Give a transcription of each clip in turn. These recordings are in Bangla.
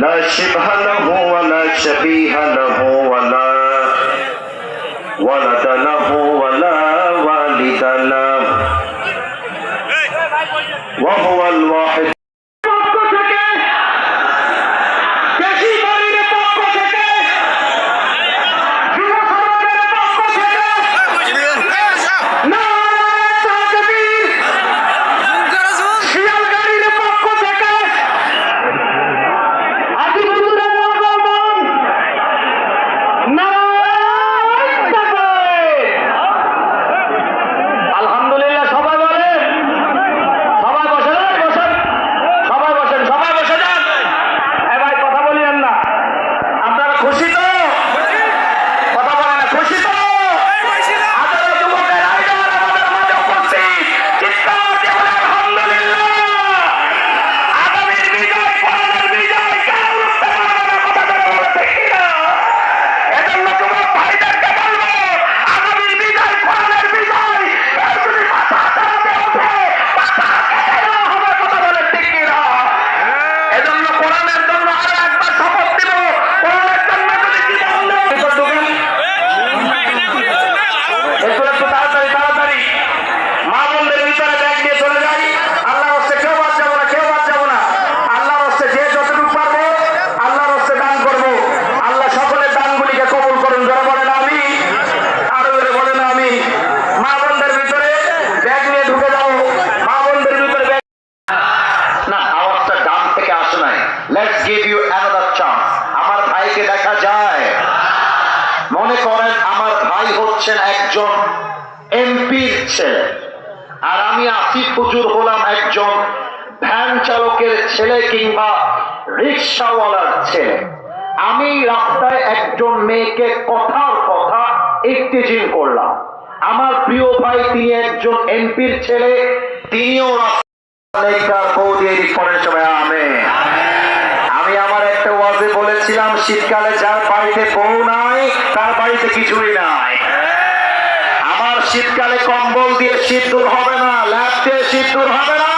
لا شبه له ولا شبيه له ولا ولد له ولا والد له. وهو الواحد let's give you another chance আমার ভাইকে দেখা যায়। মনে করেন আমার ভাই হচ্ছেন একজন এমপির ছেলে। আর আমি আসিফ হুজুর হলাম একজন ভ্যান চালকের ছেলে কিংবা রিক্সাওয়ালার ছেলে। আমি রাস্তায় একজন মেয়েকে কথার কথা একটিজিং করলাম। আমার প্রিয় ভাই তিনি একজন এমপির ছেলে, তিনিও নেককার বৌদি এদিক পরের সময় আমে আমি আমার একটা ওয়াজে বলেছিলাম শীতকালে যার বাড়িতে বউ নাই, তার বাড়িতে কিছুই নাই। আমার শীতকালে কম্বল দিয়ে শীত দূর হবে না, ল্যাপ দিয়ে শীত দূর হবে না।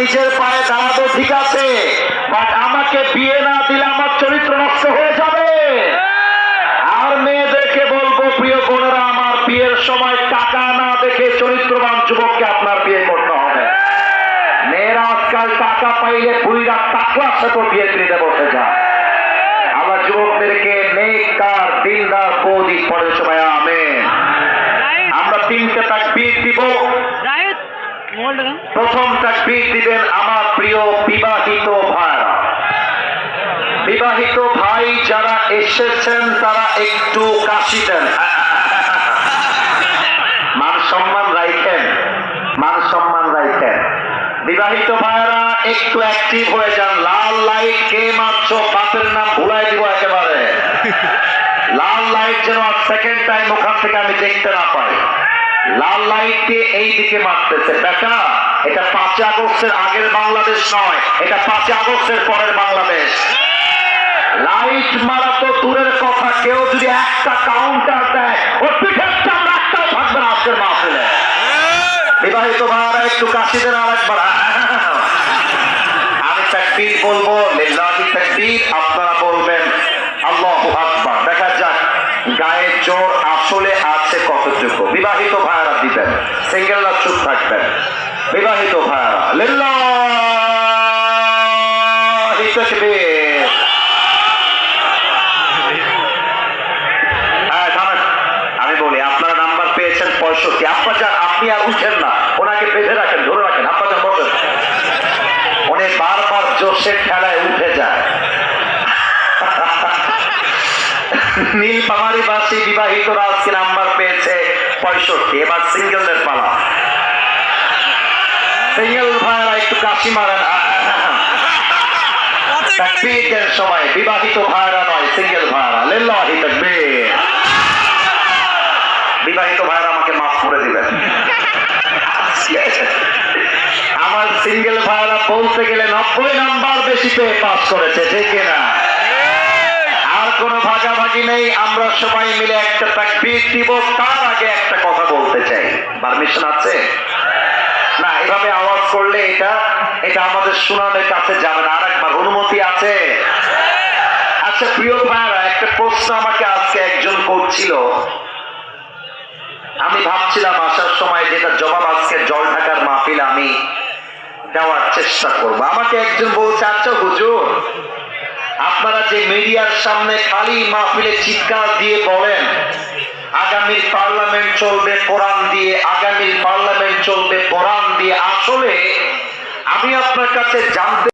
নিজের পায়ে দাঁড়াবো, ঠিক আছে। বাট আমাকে বিয়ে না দিলে আমার চরিত্র নষ্ট হয়ে যাবে আর মেয়েদেরকে বলব প্রিয় বোনেরা আমার বিয়ের সময় টাকা না দেখে চরিত্রবান যুবককে আপনার বিয়ে করতে হবে। মেয়েরা আজকাল টাকা পাইলে বুড়িরা টাকলা সাথে বিয়ে দিতে বসে যায় আমার যুবকদেরকে নেককার দিনদার বৌদি পরের সময় আমেন। আমরা তিনটে তাকবীর দিব? প্রথম তাকবীর দিবেন আমার প্রিয় বিবাহিত ভাইরা। বিবাহিত ভাই যারা এসেছেন তারা একটু কাশি দেন মান সম্মান রাখেন মান সম্মান রাখেন বিবাহিত ভাইরা একটু অ্যাক্টিভ হয়ে যান। লাল লাইট কে মারছ বাপের নাম ভুলাই দিব একেবারে। লাল লাইট যেন আর সেকেন্ড টাইম ওখান থেকে আমি দেখতে না পাই। লাল লাইট দিয়ে এই দিকে মারতেছে। বেটা, এটা পাঁচই আগস্টের আগের বাংলাদেশ নয়, এটা পাঁচই আগস্টের পরের বাংলাদেশ। লাইট মারা তো দূরের কথা। কেউ যদি একটা কাউন্টার দেয়, ওর পিঠের আজকের মাহফিলে। বিবাহিত ভাইরা একটু কাশি দেন আর একবার। আমি তাকবীর বলব, লিল্লাহি তাকবীর, আপনারা বলবেন, আল্লাহু আকবার। দেখা যাক, গায়ের জোর আসলে আছে কতটুকু। বিবাহিত ভাইরা দিবেন সিঙ্গেলরা চুপ থাকবেন? বিবাহিত ভাইরা, লিল্লাহি তাকবীর হ্যাঁ, থামেন। আমি বলি আপনারা নাম্বার পেয়েছেন পঁয়ষট্টি আব্বাজান আপনি আর উঠেন না ওনাকে বেঁধে রাখেন ধরে রাখেন আব্বাজান বসেন উনি বারবার জোশের খেলায় উঠে যায়। নীল পাহাড়ি বাসী বিবাহিতরা আজকে নাম্বার পেয়েছে পঁয়ষট্টি এবার সিঙ্গেলদের পালা। সিঙ্গেল ভাইরা একটু কাশি মারেন। তাকবীরের সময় বিবাহিত ভাইরা নয় সিঙ্গেল ভাইরা লিল্লাহি তাকবীর বিবাহিত ভাইরা আমাকে মাফ করে দিবেন। আমার সিঙ্গেল ভাইরা বলতে গেলে নব্বই নাম্বার বেশি পেয়ে পাস করেছে ঠিক না ভাগাভাগি নেই, আমরা সবাই মিলে একটা তাকবীর দিব, তার আগে একটা কথা বলতে চাই। পারমিশন আছে? না, এভাবে আওয়াজ করলে এটা এটা আমাদের শুনানোর কাছে যাবে না। অনুমতি আছে? আচ্ছা প্রিয় ভাইরা একটা প্রশ্ন আমাকে আজকে একজন করছিল। আমি ভাবছিলাম আসার সময় যেটা জবাব আজকে জল ঢাকার মাহফিল, আমি দেওয়ার চেষ্টা করব। আমাকে একজন বলছে আচ্ছা হুজুর, আপনারা যে মিডিয়ার সামনে খালি মাহফিলে চিৎকার দিয়ে বলেন, আগামীর পার্লামেন্ট চলবে কোরআন দিয়ে, আগামীর পার্লামেন্ট চলবে কোরআন দিয়ে, আসলে আমি আপনার কাছে জানতে